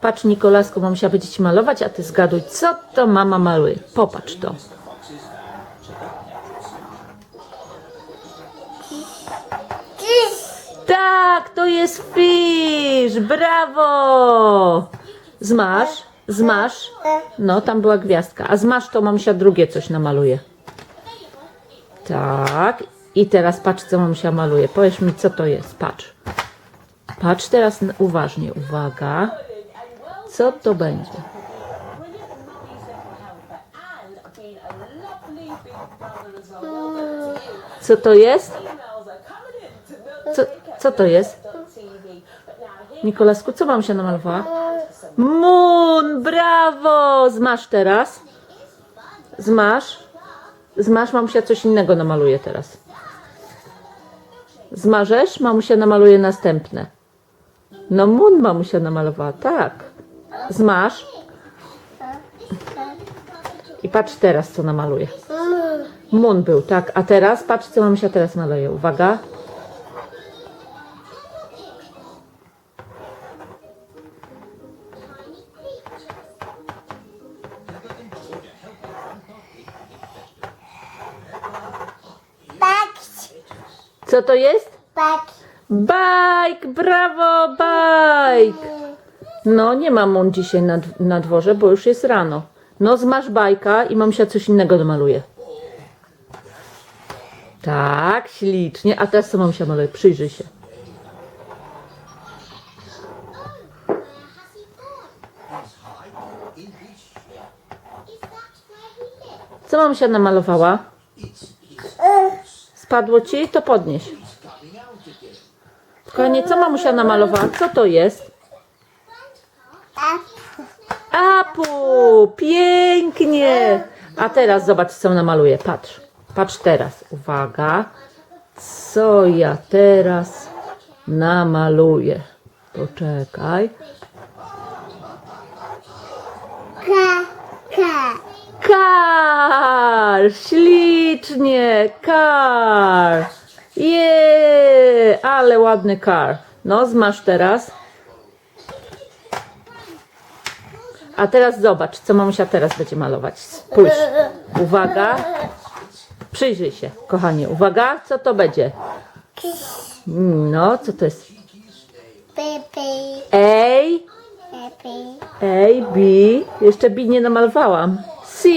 Patrz, Nikolasku, mamusia będzie ci malować, a ty zgaduj, co to mama maluje. Popatrz to. Tak, to jest fish! Brawo! Zmasz, zmasz. No, tam była gwiazdka. A zmasz to mamusia drugie coś namaluje. Tak. I teraz patrz, co mamusia maluje. Powiesz mi, co to jest. Patrz. Patrz teraz uważnie. Uwaga. Co to będzie? Co to jest? Co, co to jest? Nikolasku, co mam się namalowała? Moon, brawo! Zmasz teraz. Zmasz. Zmasz, mamusia coś innego namaluje teraz. Zmarzesz, mamusia namaluje następne. No Moon mamusia namalowała, tak. Zmasz. I patrz teraz, co namaluje. Moon był, tak. A teraz, patrz, co mamusia teraz maluje. Uwaga. Co to jest? bak. Bajk, brawo, bajk. No, nie ma Moon dzisiaj na, na dworze, bo już jest rano. No, zmasz bajka i mamusia coś innego domaluje. Tak, ślicznie. A teraz co mamusia maluje? Przyjrzyj się. Co mamusia namalowała? Spadło ci? To podnieś. Kochanie, co mamusia namalowała? Co to jest? Apu! Pięknie! A teraz zobacz, co namaluje. Patrz. Patrz teraz. Uwaga. Co ja teraz namaluję? Poczekaj. Ka, ka. Kar! Ślicznie! Kar! Je! Ale ładny kar. No, zmasz teraz. A teraz zobacz, co mamusia teraz będzie malować. Spójrz. Uwaga. Przyjrzyj się, kochanie. Uwaga, co to będzie? No, co to jest? Pepe. A, B. Jeszcze B nie namalowałam. C.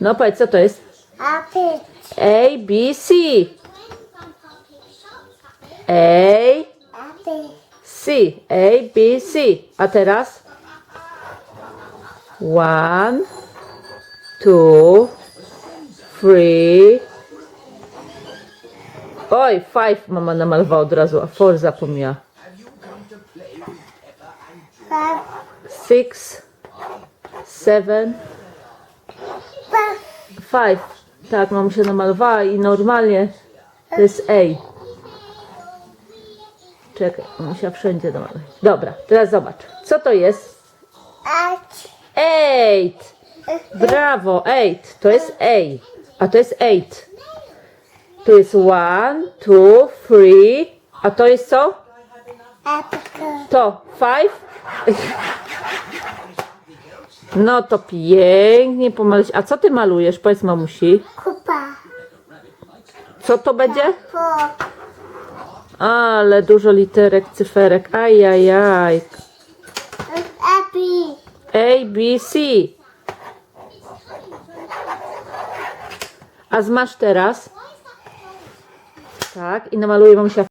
No powiedz, co to jest? A, B, C. A. C. A, B, C. A teraz? One, two, three. Oj, five mama namalowała od razu, a four zapomniała. Six, seven, five. Tak, mam się namalowała i normalnie to jest A. Czekaj, musia wszędzie namalować. Dobra, teraz zobacz. Co to jest? Eight. Eight. Brawo, eight. To jest A. A to jest eight. To jest one, two, three. A to jest co? To five. No to pięknie pomalujesz. A co ty malujesz? Powiedz mamusi. Kupa. Co to będzie? Four. Ale dużo literek, cyferek. Ajajaj. A, B, C. A zmasz teraz. Tak, i namaluję mamusia